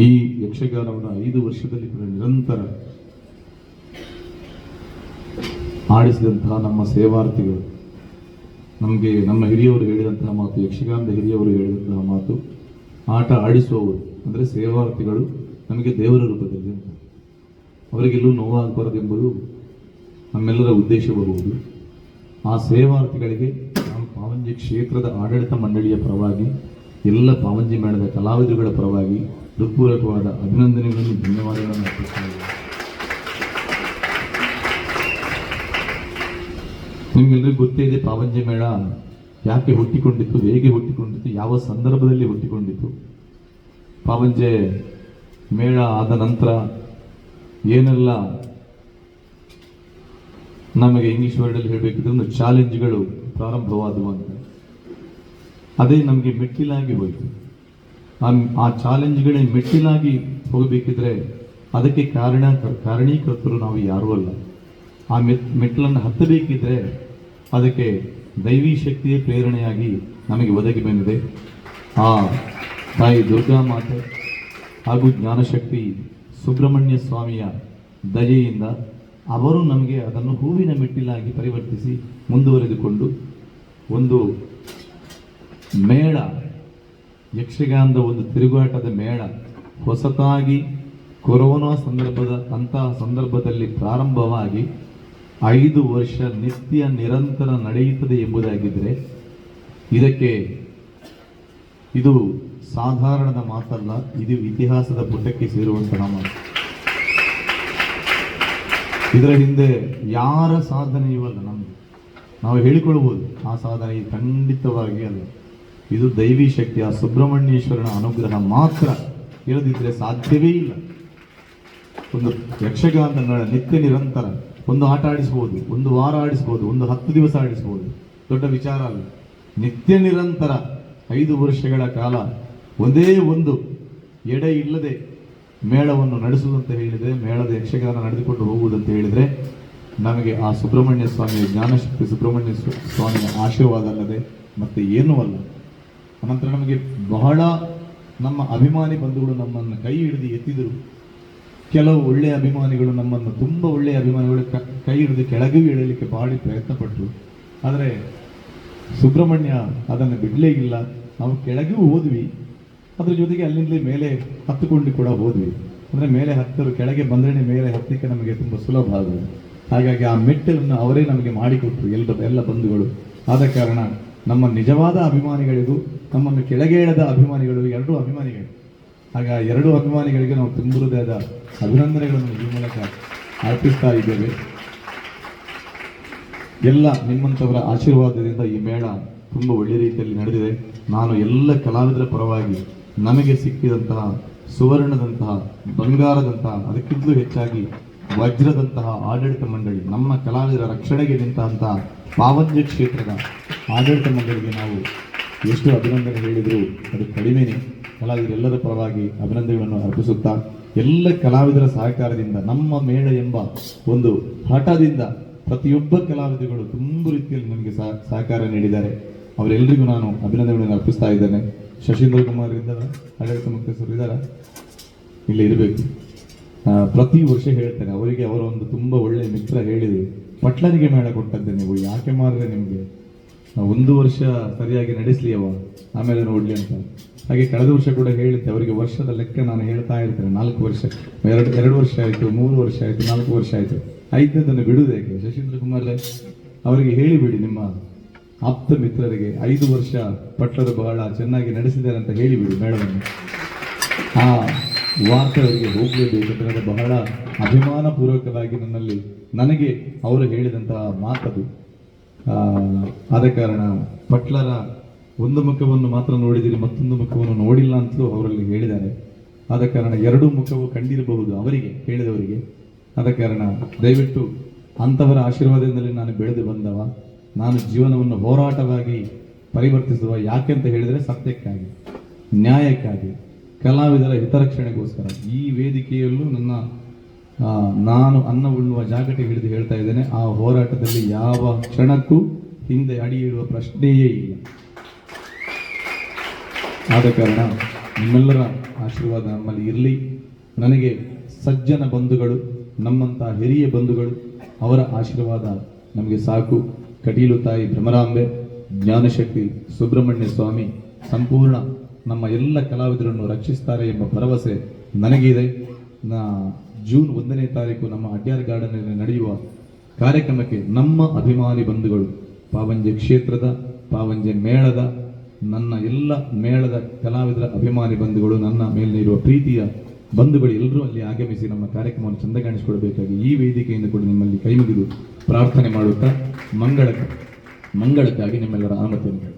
ಈ ಯಕ್ಷಗಾನವನ್ನು ಐದು ವರ್ಷದಲ್ಲಿ ಕೂಡ ನಿರಂತರ ಆಡಿಸಿದಂತಹ ನಮ್ಮ ಸೇವಾರ್ಥಿಗಳು, ನಮಗೆ ನಮ್ಮ ಹಿರಿಯವರು ಹೇಳಿದಂತಹ ಮಾತು, ಯಕ್ಷಗಾನದ ಹಿರಿಯವರು ಹೇಳಿದಂತಹ ಮಾತು, ಆಟ ಆಡಿಸುವವರು ಅಂದರೆ ಸೇವಾರ್ಥಿಗಳು ನಮಗೆ ದೇವರ ರೂಪದಲ್ಲಿ ಅಂತ. ಅವರಿಗೆಲ್ಲೂ ನೋವಾಗಬಾರದೆಂಬುದು ನಮ್ಮೆಲ್ಲರ ಉದ್ದೇಶವಾಗುವುದು ಆ ಸೇವಾರ್ಥಿಗಳಿಗೆ ನಮ್ಮ ಪಾವಂಜಿ ಕ್ಷೇತ್ರದ ಆಡಳಿತ ಮಂಡಳಿಯ ಪರವಾಗಿ, ಎಲ್ಲ ಪಾವಂಜಿ ಮೇಳದ ಕಲಾವಿದರುಗಳ ಪರವಾಗಿ ಹೃತ್ಪೂರ್ವಕವಾದ ಅಭಿನಂದನೆಗಳನ್ನು, ಧನ್ಯವಾದಗಳನ್ನು ಅರ್ಪಿಸ್ತಾ ಇದ್ದೇವೆ ನಿಮಗೆಲ್ಲರಿಗೂ ಗೊತ್ತೇ ಇದೆ, ಪಾವಂಜಿ ಮೇಳ ಯಾಕೆ ಹುಟ್ಟಿಕೊಂಡಿತ್ತು, ಹೇಗೆ ಹುಟ್ಟಿಕೊಂಡಿತ್ತು, ಯಾವ ಸಂದರ್ಭದಲ್ಲಿ ಹುಟ್ಟಿಕೊಂಡಿತ್ತು? ಪಾವಂಜೆ ಮೇಳ ಆದ ನಂತರ ಏನೆಲ್ಲ ನಮಗೆ ಇಂಗ್ಲಿಷ್ ವರ್ಡಲ್ಲಿ ಹೇಳಬೇಕಿದ್ರೆ ಒಂದು ಚಾಲೆಂಜ್ಗಳು ಪ್ರಾರಂಭವಾದವು ಅಂತ. ಅದೇ ನಮಗೆ ಮೆಟ್ಟಿಲಾಗಿ ಹೋಯಿತು. ಆ- ಚಾಲೆಂಜ್ಗಳೇ ಮೆಟ್ಟಿಲಾಗಿ ಹೋಗಬೇಕಿದ್ರೆ ಅದಕ್ಕೆ ಕಾರಣ ಕಾರಣೀಕರ್ತರು ನಾವು ಯಾರೂ ಅಲ್ಲ. ಆ ಮೆತ್ ಮೆಟ್ಟಲನ್ನು ಹತ್ತಬೇಕಿದ್ರೆ ಅದಕ್ಕೆ ದೈವಿ ಶಕ್ತಿಯೇ ಪ್ರೇರಣೆಯಾಗಿ ನಮಗೆ ಒದಗಿ ಬಂದಿದೆ. ಆ ತಾಯಿ ದುರ್ಗಾ ಮಾತೆ ಹಾಗೂ ಜ್ಞಾನಶಕ್ತಿ ಸುಬ್ರಹ್ಮಣ್ಯ ಸ್ವಾಮಿಯ ದಯೆಯಿಂದ ಅವರು ನಮಗೆ ಅದನ್ನು ಹೂವಿನ ಮೆಟ್ಟಿಲಾಗಿ ಪರಿವರ್ತಿಸಿ ಮುಂದುವರೆದುಕೊಂಡು ಒಂದು ಮೇಳ ಯಕ್ಷಗಾನದ ಒಂದು ತಿರುಗಾಟದ ಮೇಳ ಹೊಸತಾಗಿ ಕೊರೋನಾ ಸಂದರ್ಭದ, ಅಂತಹ ಸಂದರ್ಭದಲ್ಲಿ ಪ್ರಾರಂಭವಾಗಿ ಐದು ವರ್ಷ ನಿತ್ಯ ನಿರಂತರ ನಡೆಯುತ್ತದೆ ಎಂಬುದಾಗಿದ್ದರೆ ಇದಕ್ಕೆ ಇದು ಸಾಧಾರಣದ ಮಾತಲ್ಲ, ಇದು ಇತಿಹಾಸದ ಪುಟಕ್ಕೆ ಸೇರುವಂತಹ ಮಾತು. ಇದರ ಹಿಂದೆ ಯಾರ ಸಾಧನೆಯೂ ಅಲ್ಲ ನಮ್ಮದು ನಾವು ಹೇಳಿಕೊಳ್ಬೋದು ಆ ಸಾಧನೆ ಖಂಡಿತವಾಗಿ ಅಲ್ಲ. ಇದು ದೈವಿ ಶಕ್ತಿ ಆ ಸುಬ್ರಹ್ಮಣ್ಯೇಶ್ವರನ ಅನುಗ್ರಹ ಮಾತ್ರ ಇರದಿದ್ದರೆ ಸಾಧ್ಯವೇ ಇಲ್ಲ. ಒಂದು ಯಕ್ಷಗಾನದ ನಿತ್ಯ ನಿರಂತರ ಒಂದು ಆಟ ಆಡಿಸ್ಬೋದು, ಒಂದು ವಾರ ಆಡಿಸ್ಬೋದು, ಒಂದು ಹತ್ತು ದಿವಸ ಆಡಿಸ್ಬೋದು, ದೊಡ್ಡ ವಿಚಾರ ಅಲ್ಲ. ನಿತ್ಯ ನಿರಂತರ ಐದು ವರ್ಷಗಳ ಕಾಲ ಒಂದೇ ಒಂದು ಎಡೆ ಇಲ್ಲದೆ ಮೇಳವನ್ನು ನಡೆಸುವುದಂತ ಹೇಳಿದರೆ, ಮೇಳದ ಯಕ್ಷಗಾನ ನಡೆದುಕೊಂಡು ಹೋಗುವುದಂತ ಹೇಳಿದರೆ, ನಮಗೆ ಆ ಸುಬ್ರಹ್ಮಣ್ಯ ಸ್ವಾಮಿಯ ಜ್ಞಾನಶಕ್ತಿ, ಸುಬ್ರಹ್ಮಣ್ಯ ಸ್ವಾಮಿಯ ಆಶೀರ್ವಾದ ಅಲ್ಲದೆ ಮತ್ತೆ ಏನೂ ಅಲ್ಲ. ಅನಂತರ ನಮಗೆ ಬಹಳ ನಮ್ಮ ಅಭಿಮಾನಿ ಬಂಧುಗಳು ನಮ್ಮನ್ನು ಕೈ ಹಿಡಿದು ಎತ್ತಿದರು. ಕೆಲವು ಒಳ್ಳೆಯ ಅಭಿಮಾನಿಗಳು ನಮ್ಮನ್ನು ತುಂಬ ಒಳ್ಳೆಯ ಅಭಿಮಾನಿಗಳು ಕ- ಹಿಡಿದು ಕೆಳಗೂ ಇಳಲಿಕ್ಕೆ ಭಾಳ ಪ್ರಯತ್ನ ಪಟ್ಟರು ಆದರೆ ಸುಬ್ರಹ್ಮಣ್ಯ ಅದನ್ನು ಬಿಡಲೇ ಇಲ್ಲ. ನಾವು ಕೆಳಗೂ ಹೋದ್ವಿ. ಅದ್ರ ಜೊತೆಗೆ ಅಲ್ಲಿಂದಲೇ ಮೇಲೆ ಹತ್ತುಕೊಂಡು ಕೂಡ ಹೋದ್ವಿ. ಅಂದರೆ ಮೇಲೆ ಹತ್ತರು, ಕೆಳಗೆ ಬಂದ್ರೆ ಮೇಲೆ ಹತ್ತಲಿಕ್ಕೆ ನಮಗೆ ತುಂಬ ಸುಲಭ ಆಗುವುದು. ಹಾಗಾಗಿ ಆ ಮೆಟ್ಟಲನ್ನು ಅವರೇ ನಮಗೆ ಮಾಡಿಕೊಟ್ರು, ಎಲ್ಲ ಎಲ್ಲ ಬಂಧುಗಳು. ಆದ ಕಾರಣ ನಮ್ಮ ನಿಜವಾದ ಅಭಿಮಾನಿಗಳಿಗೂ ನಮ್ಮನ್ನು ಕೆಳಗೆ ಎಳೆದ ಅಭಿಮಾನಿಗಳು, ಎರಡೂ ಅಭಿಮಾನಿಗಳು. ಆಗ ಎರಡೂ ಅಭಿಮಾನಿಗಳಿಗೆ ನಾವು ತುಂಬ ಹೃದಯದ ಅಭಿನಂದನೆಗಳನ್ನು ಈ ಮೂಲಕ ಅರ್ಪಿಸ್ತಾ ಇದ್ದೇವೆ. ಎಲ್ಲ ನಿಮ್ಮಂಥವರ ಆಶೀರ್ವಾದದಿಂದ ಈ ಮೇಳ ತುಂಬ ಒಳ್ಳೆ ರೀತಿಯಲ್ಲಿ ನಡೆದಿದೆ. ನಾನು ಎಲ್ಲ ಕಲಾವಿದರ ಪರವಾಗಿ ನಮಗೆ ಸಿಕ್ಕಿದಂತಹ ಸುವರ್ಣದಂತಹ, ಬಂಗಾರದಂತಹ, ಅದಕ್ಕಿಂತಲೂ ಹೆಚ್ಚಾಗಿ ವಜ್ರದಂತಹ ಆಡಳಿತ ಮಂಡಳಿ, ನಮ್ಮ ಕಲಾವಿದರ ರಕ್ಷಣೆಗೆ ನಿಂತಹ ಪಾವಂಜ ಕ್ಷೇತ್ರದ ಆಡಳಿತ ಮಂಡಳಿಗೆ ನಾವು ಎಷ್ಟು ಅಭಿನಂದನೆ ಹೇಳಿದರೂ, ಅದು ಕಡಿಮೆನೇ. ಕಲಾವಿದರೆಲ್ಲರ ಪರವಾಗಿ ಅಭಿನಂದನೆಗಳನ್ನು ಅರ್ಪಿಸುತ್ತಾ, ಎಲ್ಲ ಕಲಾವಿದರ ಸಹಕಾರದಿಂದ, ನಮ್ಮ ಮೇಳ ಎಂಬ ಒಂದು ಹಠದಿಂದ ಪ್ರತಿಯೊಬ್ಬ ಕಲಾವಿದಗಳು ತುಂಬ ರೀತಿಯಲ್ಲಿ ನನಗೆ ಸಹ ಸಹಕಾರ ನೀಡಿದ್ದಾರೆ. ಅವರೆಲ್ಲರಿಗೂ ನಾನು ಅಭಿನಂದನೆಗಳನ್ನು ಅರ್ಪಿಸ್ತಾ ಇದ್ದೇನೆ. ಶಶೀಂದ್ರ ಕುಮಾರ್ ಇದ್ದಾರ? ಆಡಳಿತ ಮುಖ್ಯಸ್ಥರು ಇದ್ದಾರ? ಇಲ್ಲಿ ಇರಬೇಕು. ಪ್ರತಿ ವರ್ಷ ಹೇಳ್ತೇನೆ, ಅವರಿಗೆ ಅವರ ಒಂದು ತುಂಬ ಒಳ್ಳೆಯ ಮಿತ್ರ ಹೇಳಿದೆ ಪಟ್ಲನಿಗೆ ಮೇಳ ಕೊಟ್ಟದ್ದೆ ನೀವು, ಯಾಕೆ ಮಾರ್ರೆ ನಿಮಗೆ? ಒಂದು ವರ್ಷ ಸರಿಯಾಗಿ ನಡೆಸಲಿ ಅವ ಆಮೇಲೆ ನೋಡಲಿ ಅಂತ. ಹಾಗೆ ಕಳೆದ ವರ್ಷ ಕೂಡ ಹೇಳಿದ್ದೆ, ಅವರಿಗೆ ವರ್ಷದ ಲೆಕ್ಕ ನಾನು ಹೇಳ್ತಾ ಇರ್ತೇನೆ. ನಾಲ್ಕು ವರ್ಷ, ಎರಡು ಎರಡು ವರ್ಷ ಆಯಿತು, ಮೂರು ವರ್ಷ ಆಯಿತು, ನಾಲ್ಕು ವರ್ಷ ಆಯಿತು. ಐದನೇದನ್ನು ಬಿಡುವುದು ಯಾಕೆ? ಶಶೀಂದ್ರ ಕುಮಾರ್ ಅವರಿಗೆ ಹೇಳಿಬಿಡಿ ನಿಮ್ಮ ಆಪ್ತ ಮಿತ್ರರಿಗೆ ಐದು ವರ್ಷ ಪಟ್ಟದ ಬಹಳ ಚೆನ್ನಾಗಿ ನಡೆಸಿದ್ದಾರೆ ಅಂತ ಹೇಳಿಬಿಡಿ ಮೇಡಮ್. ಆ ವಾರ್ತೆ ಅವರಿಗೆ ಹೋಗಲೇಬೇಕು ಯಾಕಂದರೆ ಬಹಳ ಅಭಿಮಾನಪೂರ್ವಕವಾಗಿ ನನ್ನಲ್ಲಿ ನನಗೆ ಅವರು ಹೇಳಿದಂತಹ ಮಾತದು. ಆದ ಕಾರಣ ಪಟ್ಲರ ಒಂದು ಮುಖವನ್ನು ಮಾತ್ರ ನೋಡಿದಿರಿ, ಮತ್ತೊಂದು ಮುಖವನ್ನು ನೋಡಿಲ್ಲ ಅಂತಲೂ ಅವರಲ್ಲಿ ಹೇಳಿದ್ದಾರೆ. ಆದ ಕಾರಣ ಎರಡೂ ಮುಖವು ಕಂಡಿರಬಹುದು ಅವರಿಗೆ, ಕೇಳಿದವರಿಗೆ. ಆದ ಕಾರಣ ದಯವಿಟ್ಟು ಅಂಥವರ ಆಶೀರ್ವಾದದಲ್ಲಿ ನಾನು ಬೆಳೆದು ಬಂದವ, ನಾನು ಜೀವನವನ್ನು ಹೋರಾಟವಾಗಿ ಪರಿವರ್ತಿಸುವ ಯಾಕೆ ಅಂತ ಹೇಳಿದರೆ ಸತ್ಯಕ್ಕಾಗಿ, ನ್ಯಾಯಕ್ಕಾಗಿ, ಕಲಾವಿದರ ಹಿತರಕ್ಷಣೆಗೋಸ್ಕರ. ಈ ವೇದಿಕೆಯಲ್ಲೂ ನನ್ನ ನಾನು ಅನ್ನ ಉಣ್ಣುವ ಜಾಗಟೆ ಹಿಡಿದು ಹೇಳ್ತಾ ಇದ್ದೇನೆ, ಆ ಹೋರಾಟದಲ್ಲಿ ಯಾವ ಕ್ಷಣಕ್ಕೂ ಹಿಂದೆ ಅಡಿ ಇಡುವ ಪ್ರಶ್ನೆಯೇ ಇಲ್ಲ. ಆದ ಕಾರಣ ನಿಮ್ಮೆಲ್ಲರ ಆಶೀರ್ವಾದ ನಮ್ಮಲ್ಲಿ ಇರಲಿ. ನನಗೆ ಸಜ್ಜನ ಬಂಧುಗಳು ನಮ್ಮಂಥ ಹಿರಿಯ ಬಂಧುಗಳು, ಅವರ ಆಶೀರ್ವಾದ ನಮಗೆ ಸಾಕು. ಕಟೀಲು ತಾಯಿ ಭ್ರಮರಾಂಬೆ, ಜ್ಞಾನಶಕ್ತಿ ಸುಬ್ರಹ್ಮಣ್ಯ ಸ್ವಾಮಿ, ಸಂಪೂರ್ಣ ನಮ್ಮ ಎಲ್ಲ ಕಲಾವಿದರನ್ನು ರಕ್ಷಿಸ್ತಾರೆ ಎಂಬ ಭರವಸೆ ನನಗಿದೆ. ನಾ ಜೂನ್ ಒಂದನೇ ತಾರೀಕು ನಮ್ಮ ಅಡ್ಯಾರ್ ಗಾರ್ಡನ್ನಲ್ಲಿ ನಡೆಯುವ ಕಾರ್ಯಕ್ರಮಕ್ಕೆ ನಮ್ಮ ಅಭಿಮಾನಿ ಬಂಧುಗಳು, ಪಾವಂಜೆ ಕ್ಷೇತ್ರದ, ಪಾವಂಜೆ ಮೇಳದ, ನನ್ನ ಎಲ್ಲ ಮೇಳದ ಕಲಾವಿದರ ಅಭಿಮಾನಿ ಬಂಧುಗಳು, ನನ್ನ ಮೇಲೆ ಇರುವ ಪ್ರೀತಿಯ ಬಂಧುಗಳು ಎಲ್ಲರೂ ಅಲ್ಲಿ ಆಗಮಿಸಿ ನಮ್ಮ ಕಾರ್ಯಕ್ರಮವನ್ನು ಚಂದ ಕಾಣಿಸಿಕೊಳ್ಬೇಕಾಗಿ ಈ ವೇದಿಕೆಯಿಂದ ಕೂಡ ನಿಮ್ಮಲ್ಲಿ ಕೈ ಮುಗಿದು ಪ್ರಾರ್ಥನೆ ಮಾಡುತ್ತಾ ಮಂಗಳ ಮಂಗಳಕ್ಕಾಗಿ ನಿಮ್ಮೆಲ್ಲರ ಅನುಮತಿಯನ್ನು